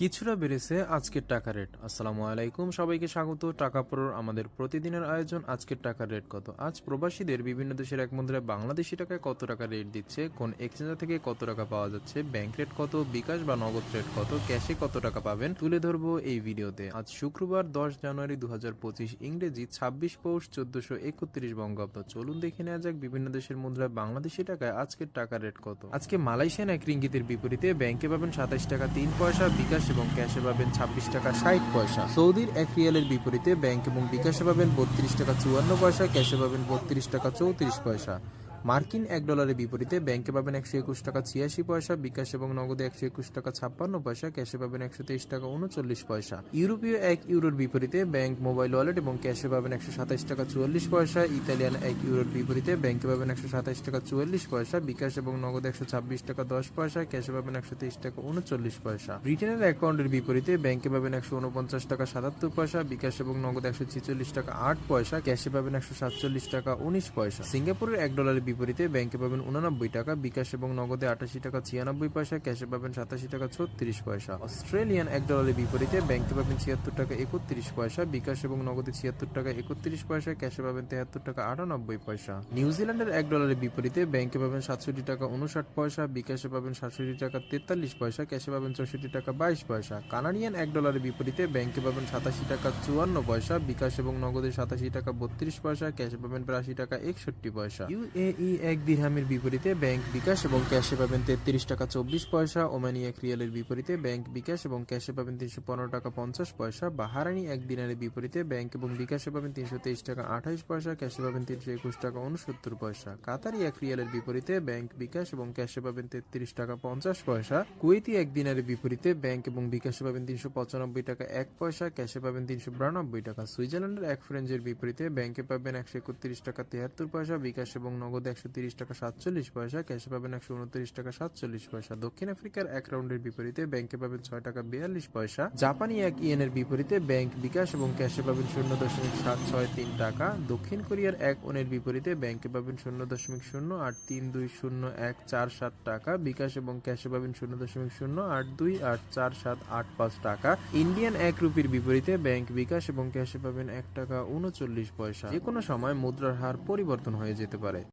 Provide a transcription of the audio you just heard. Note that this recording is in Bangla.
কিছুটা বেড়েছে আজকের টাকা রেট। আসসালামু আলাইকুম, সবাইকে স্বাগত। টাকা পড়ার আমাদের প্রতিদিনের আয়োজন, আজকের টাকার রেট কত? আজ প্রবাসীদের বিভিন্ন দেশের এক মুদ্রায় বাংলাদেশি টাকায় কত টাকা রেট দিচ্ছে, কোন এক্সচেঞ্জার থেকে কত টাকা পাওয়া যাচ্ছে, ব্যাংক রেট কত, বিকাশ বা নগদ রেট কত, ক্যাশে কত টাকা পাবেন, তুলে ধরবো এই ভিডিওতে। আজ শুক্রবার, দশ জানুয়ারি দু হাজার পঁচিশ ইংরেজি ছাব্বিশ পৌষ চোদ্দশো একত্রিশ বঙ্গাব্দ। চলুন দেখে নেওয়া যাক বিভিন্ন দেশের মুদ্রায় বাংলাদেশি টাকায় আজকের টাকার রেট কত। আজকে মালয়েশিয়ান এক রিঙ্গিতের বিপরীতে ব্যাংকে পাবেন সাতাশ টাকা, তিন পয়সা, বিকাশ এবং ক্যাশে পাবেন ছাব্বিশ টাকা ষাট পয়সা। সৌদির এক রিয়ালের বিপরীতে ব্যাংক এবং বিকাশে পাবেন বত্রিশ টাকা চুয়ান্ন পয়সা, ক্যাশে পাবেন বত্রিশ টাকা চৌত্রিশ পয়সা। মার্কিন এক ডলারের বিপরীতে ব্যাংকে পাবেন একশো একুশ টাকা ছিয়াশি পয়সা, বিকাশ এবং নগদে একশো একুশ টাকা ছাপ্পান্ন পয়সা, ক্যাশে পাবেন একশো তেইশ টাকা উনচল্লিশ পয়সা। ইউরোপীয় এক ইউরোর বিপরীতে ব্যাংক মোবাইল ওয়ালেট এবং ক্যাশে পাবেন একশো সাতাশ টাকা চুয়াল্লিশ পয়সা, ইতালিয়ান এক ইউরোর বিপরীতে ব্যাংকে পাবেন একশো সাতাশ টাকা চুয়াল্লিশ পয়সা, বিকাশ এবং নগদ একশো ছাব্বিশ টাকা দশ পয়সা, ক্যাশে পাবেন একশো তেইশ টাকা উনচল্লিশ পয়সা। ব্রিটেনের অ্যাকাউন্টের বিপরীতে ব্যাংকে পাবেন একশো উনপঞ্চাশ টাকা সাতাত্তর পয়সা, বিকাশ এবং নগদ একশো ছিচল্লিশ টাকা আট পয়সা, ক্যাশে পাবেন একশো সাতচল্লিশ টাকা উনিশ পয়সা। সিঙ্গাপুরের এক ডলারের বিপরীতে ব্যাংকে পাবেন উনানব্বই টাকা, বিকাশ এবং নগদে আটাশি টাকা, ছিয়ানব্বই পয়সা, ক্যাশে পাবেন সাতাশি টাকা, ছত্রিশ পয়সা। অস্ট্রেলিয়ান এক ডলারের বিপরীতে ব্যাংকে পাবেন ছিয়াত্তর টাকা, একত্রিশ পয়সা, বিকাশ এবং নগদে ছিয়াত্তর টাকা, একত্রিশ পয়সা, ক্যাশে পাবেন তেহাত্তর টাকা, আটানব্বই পয়সা। নিউজিল্যান্ডের এক ডলারের বিপরীতে ব্যাংকে পাবেন সাতষট্টি টাকা, উনষাট পয়সা, বিকাশে পাবেন সাতষট্টি টাকা, তেতাল্লিশ পয়সা, ক্যাশে পাবেন চৌষট্টি টাকা, বাইশ পয়সা। কানাডিয়ান এক ডলারের বিপরীতে ব্যাংকে পাবেন সাতাশি টাকা, চুয়ান্ন পয়সা, বিকাশ এবং নগদে সাতাশি টাকা, বত্রিশ পয়সা, ক্যাশে পাবেন বিরাশি টাকা, একষট্টি পয়সা। ইউএই এক দিরহামের বিপরীতে ব্যাংক বিকাশ এবং ক্যাশে পাবেন তেত্রিশ টাকা চব্বিশ পয়সা ওমানি এক রিয়ালের বিপরীতে ব্যাংক বিকাশ এবং ক্যাশে পাবেন তিনশো পনেরো টাকা পঞ্চাশ পয়সা, বাহারানি এক দিনারের বিপরীতে ব্যাংক এবং বিকাশে পাবেন তিনশো তেইশ টাকা আঠাইশ পয়সা ক্যাশে পাবেন তিনশো একুশ টাকা উনসত্তর পয়সা। কাতারি এক রিয়ালের বিপরীতে ব্যাংক বিকাশ এবং ক্যাশে পাবেন তেত্রিশ টাকা পঞ্চাশ পয়সা। কুয়েতি এক দিনারের বিপরীতে ব্যাংক এবং বিকাশে পাবেন তিনশো পঁচানব্বই টাকা এক পয়সা ক্যাশে পাবেন তিনশো বিরানব্বই টাকা। সুইজারল্যান্ডের এক ফ্রেঞ্জের বিপরীতে ব্যাংকে পাবেন একশো একত্রিশ টাকা তিয়াত্তর পয়সা, বিকাশ এবং নগদ একশো তিরিশ টাকা সাতচল্লিশ পয়সা, ক্যাশে পাবেন একশো উনত্রিশ টাকা সাতচল্লিশ পয়সা। দক্ষিণ আফ্রিকার এক রাউন্ডের বিপরীতে ব্যাংকে পাবেন ছয় টাকা বিয়াল্লিশ পয়সা। জাপানি এক ইয়েনের বিপরীতে ব্যাংক বিকাশ এবং ক্যাশে পাবেন শূন্য দশমিক সাত ছয় তিন টাকা। দক্ষিণ কোরিয়ার এক ওনের বিপরীতে ব্যাংকে পাবেন শূন্য দশমিক শূন্য আট তিন দুই শূন্য এক চার সাত টাকা। বিকাশ এবং ক্যাশে পাবেন শূন্য দশমিক শূন্য আট দুই আট চার সাত আট পাঁচ টাকা। ইন্ডিয়ান এক রুপির বিপরীতে ব্যাংক বিকাশ এবং ক্যাশে পাবেন এক টাকা উনচল্লিশ পয়সা। যে কোনো সময় মুদ্রার হার পরিবর্তন হয়ে যেতে পারে।